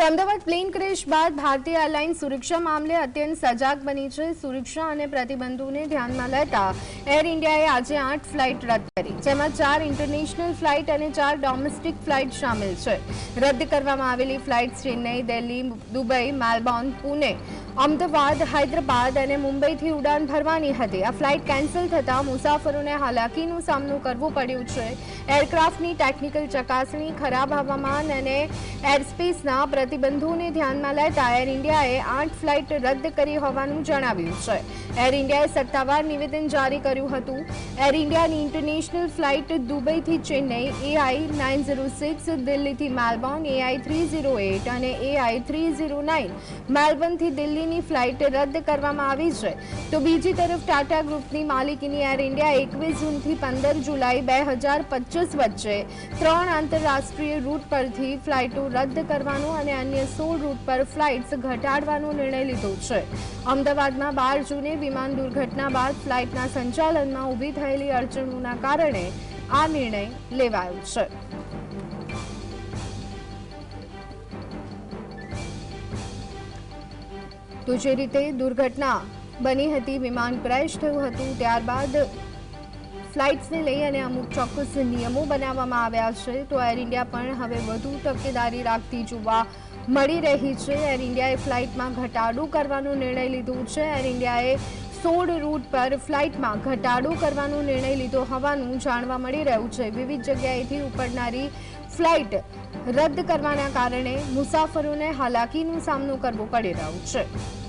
તો Ahmedabad plane crash બાદ ભારતીય એરલાઇન્સ સુરક્ષા મામલે અત્યંત સજાગ બની છે. સુરક્ષા અને પ્રતિબંધોને ધ્યાનમાં લેતા એર ઇન્ડિયાએ આજે આઠ ફ્લાઇટ રદ કરી. જેમાં ચાર ઇન્ટરનેશનલ ફ્લાઇટ અને ચાર ડોમેસ્ટિક ફ્લાઇટ સામેલ છે. રદ કરવામાં આવેલી flight Chennai, Delhi, Dubai, Melbourne, Pune Ahmedabad, Hyderabad અને મુંબઈથી ઉડાન ભરવાની હતી. આ ફ્લાઇટ કેન્સલ થતાં મુસાફરોને હાલાકીનો સામનો કરવો પડ્યો છે. એરક્રાફ્ટની ટેકનિકલ ચકાસણી ખરાબ હવામાન અને એરસ્પેસના પ્રતિબંધોને ધ્યાનમાં લેતા એર ઇન્ડિયાએ આઠ ફ્લાઇટ રદ કરી હોવાનું જણાવ્યું છે. એર ઇન્ડિયાએ સત્તાવાર નિવેદન જારી કર્યું હતું. એર ઇન્ડિયાની international flight દુબઈથી Chennai, AI nine zero six, દિલ્હીથી Melbourne, AI three zero eight અને એઆઈ થ્રી ઝીરો નાઇન. મેલબર્નથી દિલ્હીની ફ્લાઇટ રદ કરવામાં આવી છે. તો બીજી તરફ ટાટા ગ્રુપની માલિકીની એર ઇન્ડિયા એકવીસ જૂનથી પંદર જુલાઈ બે હજાર પચીસ વચ્ચે ત્રણ આંતરરાષ્ટ્રીય રૂટ પરથી ફ્લાઇટો રદ કરવાનો અને અન્ય સોળ રૂટ પર ફ્લાઇટ્સ ઘટાડવાનો નિર્ણય લીધો છે. અમદાવાદમાં બાર જૂને વિમાન દુર્ઘટના બાદ ફ્લાઇટના સંચાલનમાં ઊભી થયેલી અડચણોના કારણે આ નિર્ણય લેવાયો છે. તો જે રીતે દુર્ઘટના બની હતી, વિમાન ક્રેશ થયું હતું, ત્યારબાદ ફ્લાઇટ્સને લઈ અને અમુક ચોક્કસ નિયમો બનાવવામાં આવ્યા છે, તો એર ઇન્ડિયા પણ હવે વધુ તકેદારી રાખતી જોવા મળી રહી છે. એર ઇન્ડિયાએ ફ્લાઇટમાં ઘટાડો કરવાનો નિર્ણય લીધો છે. એર ઇન્ડિયાએ સોળ રૂટ પર ફ્લાઇટમાં ઘટાડો કરવાનો નિર્ણય લીધો હોવાનું જાણવા મળી રહ્યું છે. વિવિધ જગ્યાએથી ઉપડનારી ફ્લાઇટ રદ કરવાના કારણે મુસાફરોને હાલાકીનો સામનો કરવો પડી રહ્યો છે.